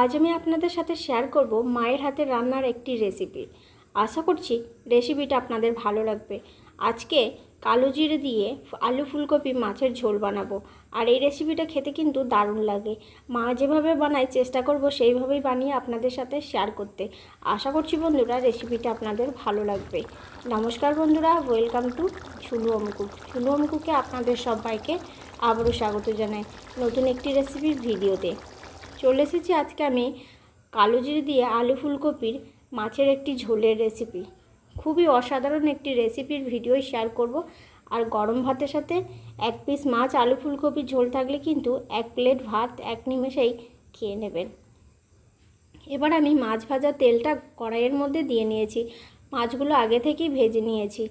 আজ আমি আপনাদের সাথে শেয়ার করব মায়ের হাতের রান্নার একটি রেসিপি আশা করছি রেসিপিটা আপনাদের ভালো লাগবে। আজকে কালো জিরে দিয়ে আলু ফুলকপি মাছের ঝোল বানাবো। আর এই রেসিপিটা খেতে কিন্তু দারুণ লাগে। মা যেভাবে বানায় চেষ্টা করব সেইভাবেই বানিয়ে আপনাদের সাথে শেয়ার করতে। আশা করছি বন্ধুরা রেসিপিটা আপনাদের ভালো লাগবে। নমস্কার বন্ধুরা ওয়েলকাম টু ছুনু অমুকু ছুনু অমুকুকে আপনাদের সবাইকে আবারও স্বাগত জানাই নতুন একটি রেসিপির ভিডিওতে চলে এসেছি আজকে আমি কালো জিরে দিয়ে আলু ফুলকপির মাছের একটি ঝোলের রেসিপি খুবই অসাধারণ একটি রেসিপির ভিডিও শেয়ার করব। আর গরম ভাতের সাথে এক পিস মাছ আলু ফুলকপির ঝোল থাকলে কিন্তু এক প্লেট ভাত, এক নিমেষেই খেয়ে নেবেন। এবার আমি মাছ ভাজা তেলটা কড়াইয়ের মধ্যে দিয়ে নিয়েছি। মাছগুলো আগে থেকেই ভেজে নিয়েছি।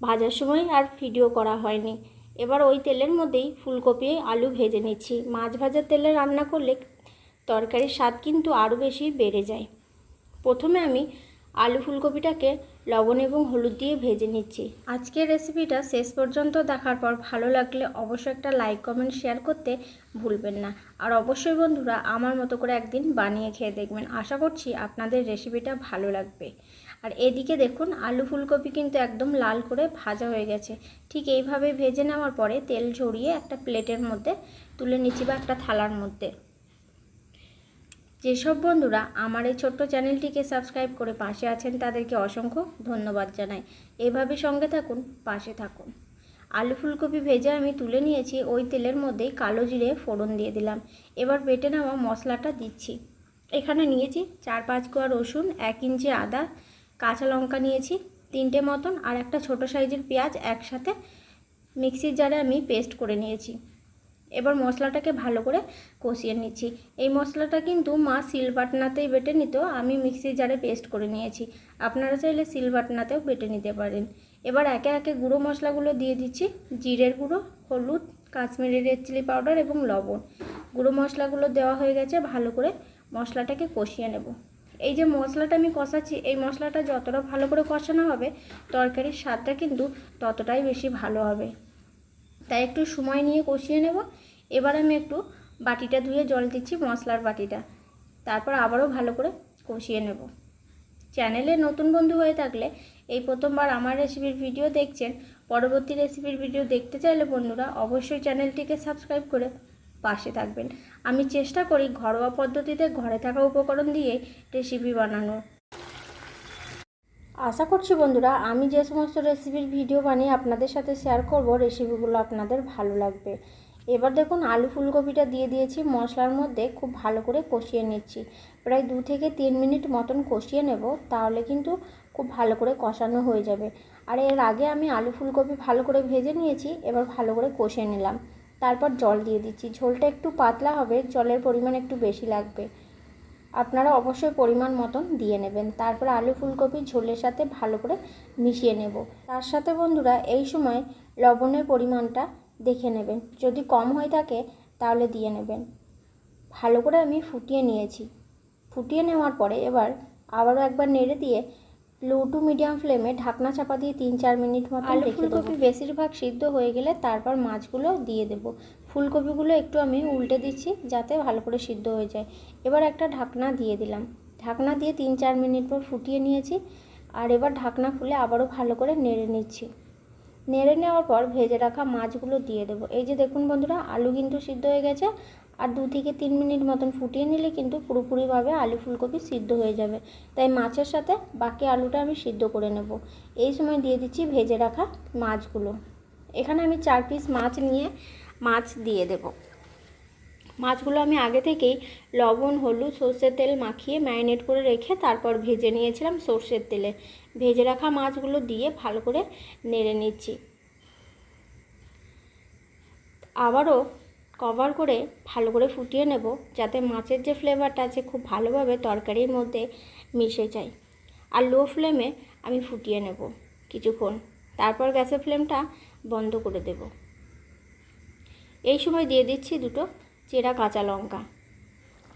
ভাজার সময় আর ভিডিও করা হয়নি। এবার ওই তেলের মধ্যেই ফুলকপি, আলু ভেজে নিচ্ছি। মাছ ভাজার তেলে রান্না করলে তরকারির স্বাদ কিন্তু আরও বেশি বেড়ে যায়। প্রথমে আমি আলু ফুলকপিটাকে লবণ এবং হলুদ দিয়ে ভেজে নিচ্ছি। আজকের রেসিপিটা শেষ পর্যন্ত দেখার পর ভালো লাগলে অবশ্যই একটা লাইক, কমেন্ট, শেয়ার করতে ভুলবেন না। আর অবশ্যই বন্ধুরা আমার মতো করে একদিন বানিয়ে খেয়ে দেখবেন। আশা করছি আপনাদের রেসিপিটা ভালো লাগবে। আর এদিকে দেখুন, আলু ফুলকপি কিন্তু একদম লাল করে ভাজা হয়ে গেছে। ঠিক এইভাবে ভেজে নেওয়ার পরে তেল ঝরিয়ে একটা প্লেটের মধ্যে তুলে নিচ্ছি বা একটা থালার মধ্যে। যেসব বন্ধুরা আমার এই ছোট্ট চ্যানেলটিকে সাবস্ক্রাইব করে পাশে আছেন তাদেরকে অসংখ্য ধন্যবাদ জানাই। এভাবে সঙ্গে থাকুন, পাশে থাকুন। আলু ফুলকপি ভেজে আমি তুলে নিয়েছি, ওই তেলের মধ্যেই কালো জিরে ফোড়ন দিয়ে দিলাম। এবার বেটে নেওয়া মশলাটা দিচ্ছি। এখানে নিয়েছি চার পাঁচ কোয়া রসুন, এক ইঞ্চি আদা, কাঁচা লঙ্কা নিয়েছি তিনটে মতন, আর একটা ছোট সাইজের পেঁয়াজ একসাথে মিক্সির জারে আমি পেস্ট করে নিয়েছি। এবার মশলাটাকে ভালো করে কষিয়ে নিচ্ছি। এই মশলাটা কিন্তু মা সিলবাটনাতেই বেটে নিত, আমি মিক্সির জারে পেস্ট করে নিয়েছি। আপনারা চাইলে সিলবাটনাতেও বেটে নিতে পারেন। এবার একে একে গুঁড়ো মশলাগুলো দিয়ে দিচ্ছি, জিরের গুঁড়ো, হলুদ, কাশ্মীরি রেড চিলি পাউডার এবং লবণ। গুঁড়ো মশলাগুলো দেওয়া হয়ে গেছে, ভালো করে মশলাটাকে কষিয়ে নেব। এই যে মশলাটা আমি কষাচ্ছি, এই মশলাটা যতটা ভালো করে কষানো হবে, তরকারির স্বাদটা কিন্তু ততটাই বেশি ভালো হবে। তাই একটু সময় নিয়ে কষিয়ে নেব। এবার আমি একটু বাটিটা ধুয়ে জল দিচ্ছি মশলার বাটিটা। তারপর আবারও ভালো করে কষিয়ে নেব। চ্যানেলে নতুন বন্ধু হয়ে থাকলে এই প্রথমবার আমার রেসিপির ভিডিও দেখছেন, পরবর্তী রেসিপির ভিডিও দেখতে চাইলে বন্ধুরা অবশ্যই চ্যানেলটিকে সাবস্ক্রাইব করে পাশে থাকবেন। আমি চেষ্টা করি ঘরোয়া পদ্ধতিতে ঘরে থাকা উপকরণ দিয়ে রেসিপি বানানোর। আশা করছি বন্ধুরা আমি যে সমস্ত রেসিপির ভিডিও বানিয়ে আপনাদের সাথে শেয়ার করব, রেসিপিগুলো আপনাদের ভালো লাগবে। এবার দেখুন আলু ফুলকপিটা দিয়ে দিয়েছি, মশলার মধ্যে খুব ভালো করে কষিয়ে নিচ্ছি। প্রায় দু থেকে তিন মিনিট মতন কষিয়ে নেব, তাহলে কিন্তু খুব ভালো করে কষানো হয়ে যাবে। আর এর আগে আমি আলু ফুলকপি ভালো করে ভেজে নিয়েছি, এবার ভালো করে কষিয়ে নিলাম। তারপর জল দিয়ে দিচ্ছি। ঝোলটা একটু পাতলা হবে, জলের পরিমাণ একটু বেশি লাগবে। আপনারা অবশ্যই পরিমাণ মতন দিয়ে নেবেন। তারপর আলু ফুলকপি ঝোলের সাথে ভালো করে মিশিয়ে নেব। তার সাথে বন্ধুরা, এই সময় লবণের পরিমাণটা দেখে নেবেন। যদি কম হয়ে থাকে তাহলে দিয়ে নেবেন। ভালো করে আমি ফুটিয়ে নিয়েছি। ফুটিয়ে নেওয়ার পরে এবার আবারও একবার নেড়ে দিয়ে লো টু মিডিয়াম ফ্লেমে ঢাকনা চাপা দিয়ে তিন চার মিনিট মতো আলু ফুলকপি বেশিরভাগ সিদ্ধ হয়ে গেলে তারপর মাছগুলো দিয়ে দেব। ফুলকপিগুলো একটু আমি উল্টে দিচ্ছি যাতে ভালো করে সিদ্ধ হয়ে যায়। এবার একটা ঢাকনা দিয়ে দিলাম। ঢাকনা দিয়ে তিন চার মিনিট পর ফুটিয়ে নিয়েছি। আর এবার ঢাকনা খুলে আবারও ভালো করে নেড়ে নিচ্ছি। নেড়ে নেওয়ার পর ভেজে রাখা মাছগুলো দিয়ে দেবো। এই যে দেখুন বন্ধুরা, আলু কিন্তু সিদ্ধ হয়ে গেছে। আর দু থেকে তিন মিনিট মতন ফুটিয়ে নিলে কিন্তু পুরোপুরিভাবে আলু ফুলকপি সিদ্ধ হয়ে যাবে। তাই মাছের সাথে বাকি আলুটা আমি সিদ্ধ করে নেব। এই সময় দিয়ে দিচ্ছি ভেজে রাখা মাছগুলো। এখানে আমি চার পিস মাছ নিয়ে মাছ দিয়ে দেব। মাছগুলো আমি আগে থেকেই লবণ, হলুদ, সর্ষের তেল মাখিয়ে ম্যারিনেট করে রেখে তারপর ভেজে নিয়েছিলাম সর্ষের তেলে। ভেজে রাখা মাছগুলো দিয়ে ভালো করে নেড়ে নিচ্ছি। আবারও কভার করে ভালো করে ফুটিয়ে নেব যাতে মাছের যে ফ্লেভারটা আছে খুব ভালোভাবে তরকারির মধ্যে মিশে যায়। আর লো ফ্লেমে আমি ফুটিয়ে নেব কিছুক্ষণ। তারপর গ্যাসের ফ্লেমটা বন্ধ করে দেব। এই সময় দিয়ে দিচ্ছি দুটো চেরা কাঁচা লঙ্কা।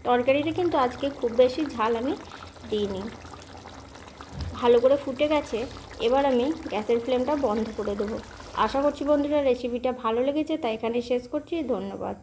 তরকারিটা কিন্তু আজকে খুব বেশি ঝাল আমি দিইনি। ভালো করে ফুটে গেছে, এবার আমি গ্যাসের ফ্লেমটা বন্ধ করে দেবো। আশা করছি বন্ধুরা রেসিপিটা ভালো লেগেছে, তাই এখানে শেষ করছি, ধন্যবাদ।